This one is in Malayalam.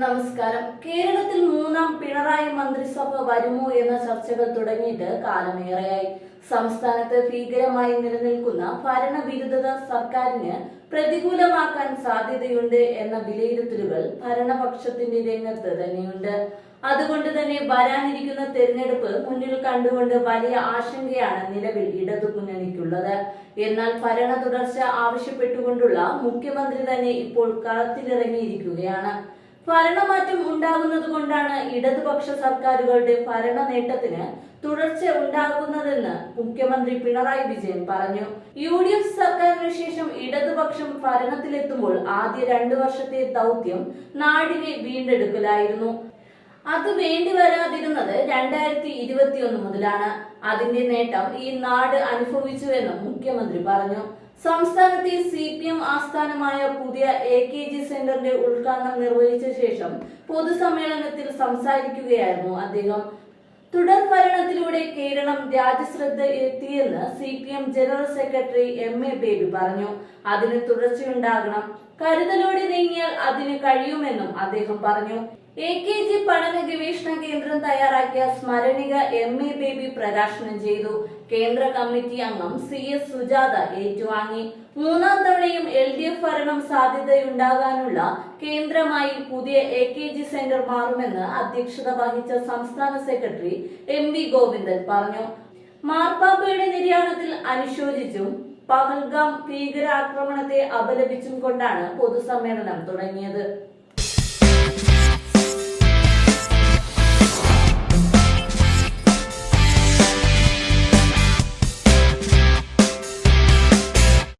നമസ്കാരം. കേരളത്തിൽ മൂന്നാം പിണറായി മന്ത്രിസഭ വരുമോ എന്ന ചർച്ചകൾ തുടങ്ങിയിട്ട് കാലമേറെയായി. സംസ്ഥാനത്ത് ഭീകരമായി നിലനിൽക്കുന്ന ഭരണവിരുദ്ധത സർക്കാരിന് പ്രതികൂലമാക്കാൻ സാധ്യതയുണ്ട് എന്ന വിലയിരുത്തലുകൾ ഭരണപക്ഷത്തിന്റെ രംഗത്ത് തന്നെയുണ്ട്. അതുകൊണ്ട് തന്നെ വരാനിരിക്കുന്ന തെരഞ്ഞെടുപ്പ് മുന്നിൽ കണ്ടുകൊണ്ട് വലിയ ആശങ്കയാണ് നിലവിൽ ഇടതു മുന്നണിക്കുള്ളത് എന്നാൽ ഭരണ തുടർച്ച ആവശ്യപ്പെട്ടുകൊണ്ടുള്ള മുഖ്യമന്ത്രി തന്നെ ഇപ്പോൾ കളത്തിലിറങ്ങിയിരിക്കുകയാണ്. ഭരണമാറ്റം ഉണ്ടാകുന്നത് കൊണ്ടാണ് ഇടതുപക്ഷ സർക്കാരുകളുടെ ഭരണ നേട്ടത്തിന് തുടർച്ച ഉണ്ടാകുന്നതെന്ന് മുഖ്യമന്ത്രി പിണറായി വിജയൻ പറഞ്ഞു. യു ഡി എഫ് സർക്കാരിന് ശേഷം ഇടതുപക്ഷം ഭരണത്തിലെത്തുമ്പോൾ ആദ്യ രണ്ടു വർഷത്തെ ദൗത്യം നാടിനെ വീണ്ടെടുക്കലായിരുന്നു. അത് വേണ്ടി വരാതിരുന്നത് രണ്ടായിരത്തി ഇരുപത്തിയൊന്ന് മുതലാണ്. അതിന്റെ നേട്ടം ഈ നാട് അനുഭവിച്ചുവെന്നും മുഖ്യമന്ത്രി പറഞ്ഞു. സംസ്ഥാനത്തെ സി പി എം ആസ്ഥാനമായ പുതിയ എ കെ ജി സെന്ററിന്റെ ഉദ്ഘാടനം നിർവഹിച്ച ശേഷം പൊതുസമ്മേളനത്തിൽ സംസാരിക്കുകയായിരുന്നു അദ്ദേഹം. തുടർ ഭരണത്തിലൂടെ കേരളം രാജ്യശ്രദ്ധ എത്തിയെന്ന് C P M general secretary M A Baby പറഞ്ഞു. അതിന് തുടർച്ചയുണ്ടാകണം. കരുതലോടെ നീങ്ങിയാൽ അതിന് കഴിയുമെന്നും അദ്ദേഹം പറഞ്ഞു. എ കെ ജി പഠന ഗവേഷണ കേന്ദ്രം തയ്യാറാക്കിയ സ്മരണിക എം എ ബേബി പ്രകാശനം ചെയ്തു. കേന്ദ്ര കമ്മിറ്റി അംഗം സി എസ് സുജാത ഏറ്റുവാങ്ങി. മൂന്നാം തവണയും എൽ ഭരണം സാധ്യതയുണ്ടാകാനുള്ള കേന്ദ്രമായി പുതിയ എ കെ ജി സെന്റർ മാറുമെന്ന് അധ്യക്ഷത വഹിച്ച സംസ്ഥാന സെക്രട്ടറി എം വി ഗോവിന്ദൻ പറഞ്ഞു. മാർപ്പാപ്പയുടെ നിര്യാണത്തിൽ അനുശോചിച്ചും പഹൽഗാം ഭീകരാക്രമണത്തെ അപലപിച്ചും കൊണ്ടാണ് പൊതുസമ്മേളനം തുടങ്ങിയത്.